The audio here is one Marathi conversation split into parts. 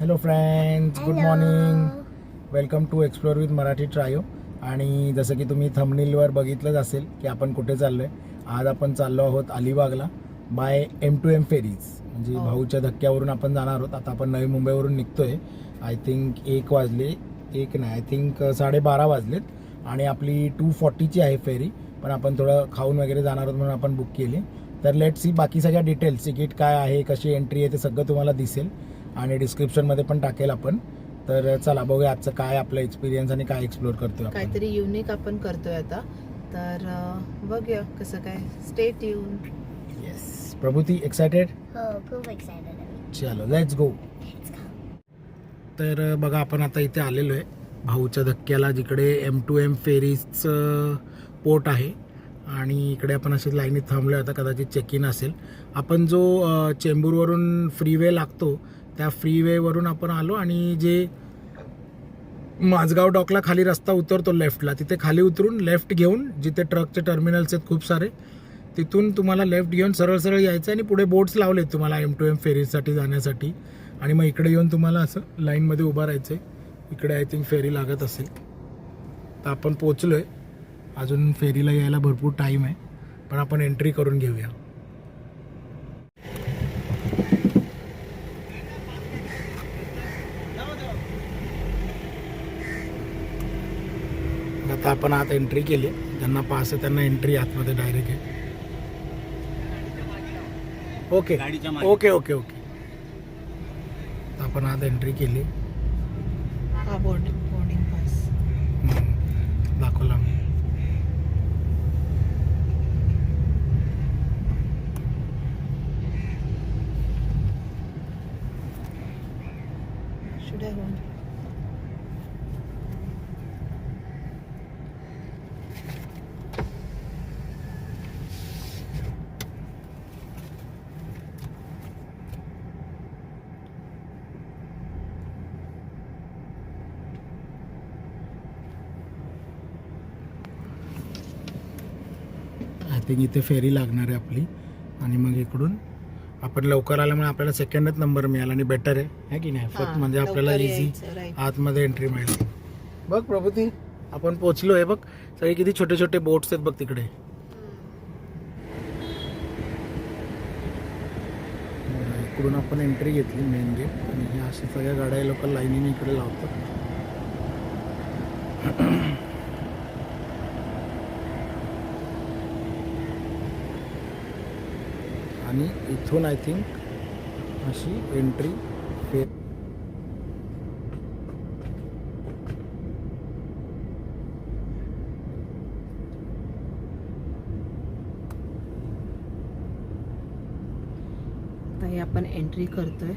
Hello friends good morning welcome to explore with Marathi trio आणि जसं की तुम्ही थंबनीलवर बघितलंच असेल की आपण कुठे चाललो आहे आज आपण चाललो आहोत अलिबागला by M to M ferries म्हणजे हो. भाऊच्या धक्क्यावरून आपण जाणार आहोत. आता आपण नवी मुंबईवरून निघतोय. आय थिंक एक वाजले. एक नाही आय थिंक साडेबारा वाजलेत. आणि आपली टू फॉर्टीची आहे फेरी पण आपण थोडं खाऊन वगैरे जाणार आहोत म्हणून आपण बुक केली. तर लेट सी बाकी सगळ्या डिटेल्स तिकीट काय आहे कशी एंट्री आहे ते सगळं तुम्हाला दिसेल. आणि डिस्क्रिप्शनमध्ये पण टाकेल आपण. तर चला बघूया आजचं काय आपलं एक्सपिरियन्स आणि काय एक्सप्लोर करतोय आपण. काहीतरी युनिक आपण करतोय आता. तर अं, बघूया कसं काय. स्टेट येऊन येस प्रभूती एक्सायटेड हो खूप एक्सायटेड आहे. चलो लेट्स गो तर बघा आपण आता इथे आलेलो आहे भाऊच्या धक्क्याला जिकडे एम टू एम फेरीजचं पोर्ट आहे. आणि इकडे आपण असे लाईनीत थांबलो आता कदाचित चेक इन असेल. आपण जो चेंबूरवरून फ्रीवे लागतो त्या फ्रीवेवरून आपण आलो आणि जे माझगाव डॉकला खाली रस्ता उतरतो लेफ्टला तिथे खाली उतरून लेफ्ट घेऊन जिथे ट्रकचे टर्मिनल्स आहेत खूप सारे तिथून तुम्हाला लेफ्ट घेऊन सरळ सरळ यायचं आणि पुढे बोट्स लावले तुम्हाला एम टू एम फेरीसाठी जाण्यासाठी. आणि मग इकडे येऊन तुम्हाला असं लाईनमध्ये उभं राहायचं आहे इकडे आय थिंक फेरी लागत असेल. तर आपण पोचलो आहे अजून फेरीला यायला भरपूर टाईम आहे पण आपण एंट्री करून घेऊया. आता आपण आत एंट्री केली. ज्यांना पास आहे त्यांना एंट्री आतमध्ये डायरेक्ट आहे. ओके ओके ओके ओके तर आपण आत एंट्री केली. हा बोर्डिंग बोर्डिंग पास हम्म, दाखवला. मी should I home I think इथे फेरी लागणार आहे आपली आणि मग इकडून आपण लवकर आल्यामुळे आपल्याला सेकंडच नंबर मिळाला आणि बेटर आहे. है की नाही? फक्त म्हणजे आपल्याला इझी आतमध्ये एंट्री मिळेल. बघ प्रभूती आपण पोचलो आहे बघ. सगळे किती छोटे छोटे बोट्स आहेत बघ तिकडे. इकडून आपण एंट्री घेतली मेन गेट आणि अशा सगळ्या गाड्या लोक लाईनीने इकडे लावतात. आणि इथून आय थिंक अशी एंट्री फेर आपण एंट्री करतोय.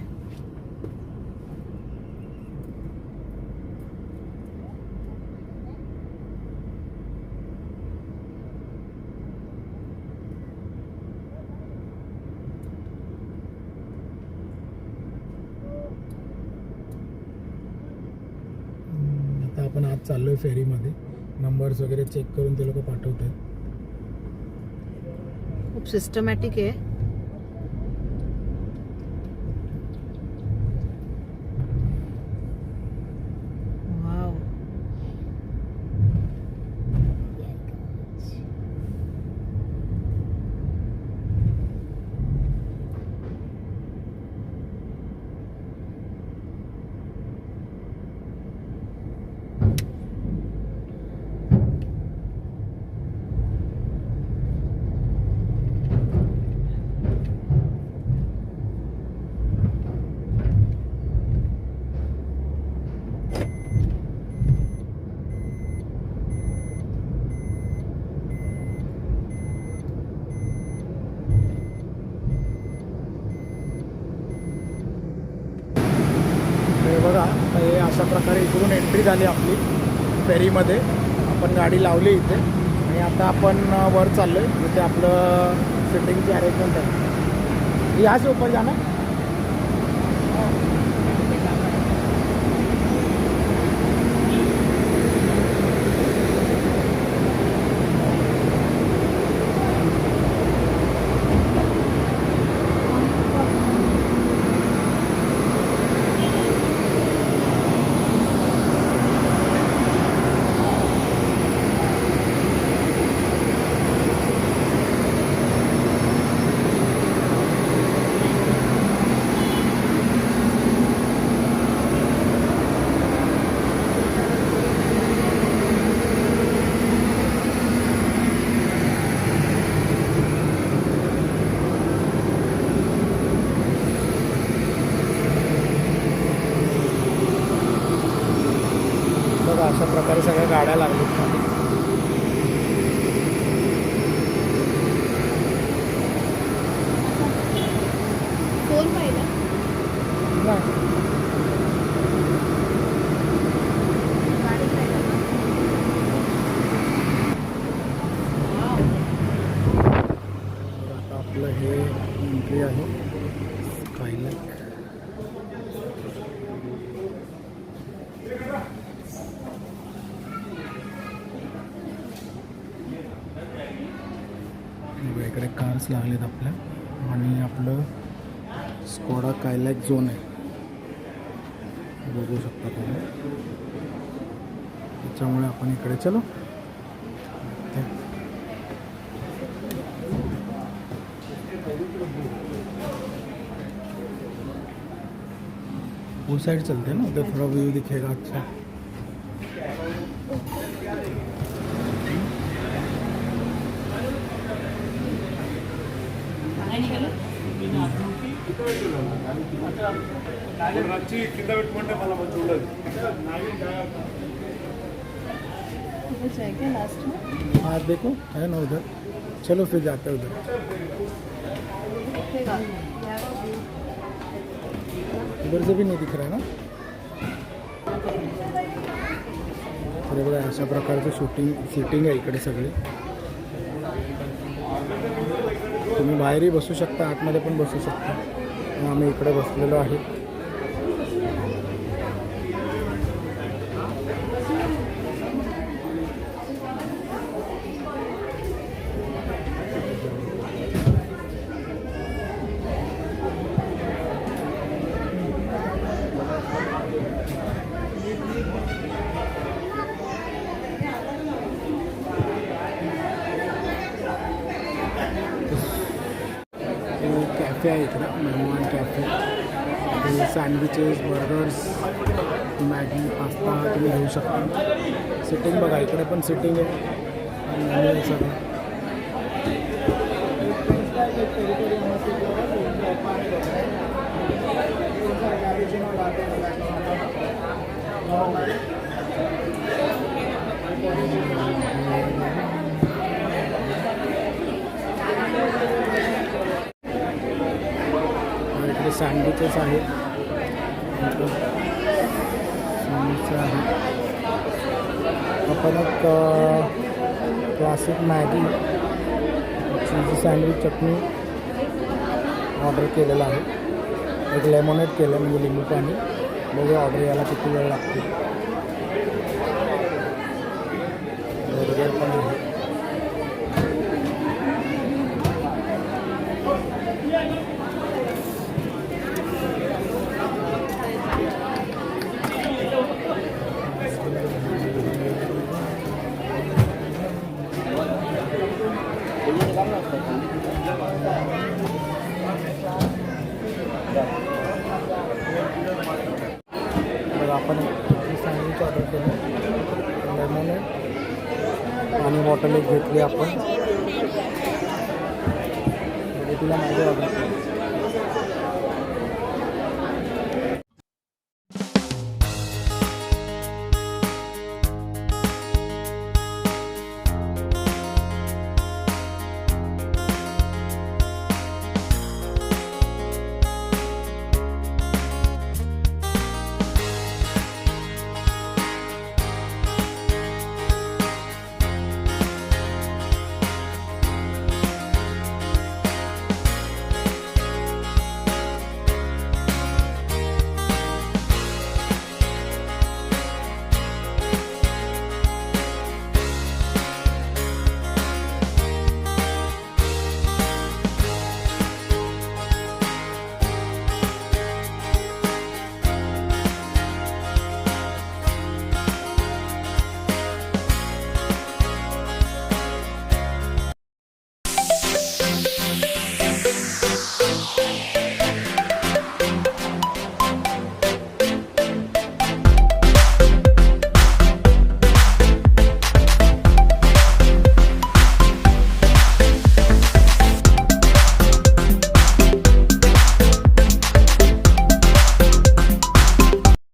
चाललो आहे फेरीमध्ये. नंबर्स वगैरे चेक करून ते लोक पाठवत आहेत खूप सिस्टमॅटिक आहे वाव हे बघा आता हे अशा प्रकारे इकडून एंट्री झाली आपली फेरीमध्ये. आपण गाडी लावली इथे. आणि आता आपण वर चाललो आहे जिथे आपलं सिटिंगची अरेंजमेंट आहे. या से ऊपर जाना प्रकारे सगळ्या गाड्या लागल्यात खाली फोन पाहिला पाहिला आपलं हे एंट्री आहे. बघा, इकडे कार्स लागलेत आपल्या. आणि आपलं स्कोडा कायलॅक झोन आहे. बघू शकता तुम्ही. त्याच्यामुळे आपण इकडे चलो. वो साइड चलते हैं ना? उधर थोड़ा व्यू दिखेगा अच्छा. कुछ है क्या लास्ट में हाँ देखो है ना उधर. चलो फिर जाते हैं उधर? उधर से भी नहीं दिख रहा है ना? तर बघा अशा प्रकारचं शूटिंग शूटिंग आहे इकडे सगळे तुम्ही बाहेरही बसू शकता आतमध्ये पण बसू शकता. आम्ही इकडे बसलेलो आहे. कॅफे आहे इकडं Mehman cafe. Sandwiches burgers Maggi pasta तुम्ही घेऊ शकता. सिटिंग बघा इकडे पण सिटिंग आहे सगळं. सँडविचेस आहेत आपण एक classic Maggi cheesy sandwich chutney order केलेलं आहे. एक लेमोनेट केलं म्हणजे लिंबू पाणी बघूया ऑर्डर यायला किती वेळ लागते बर्गर पण आहे तर आपण सँडविच ऑर्डर केलं. लेमन आणि बॉटल एक घेतली आपण. म्हणजे तिला माझी ऑर्डर केली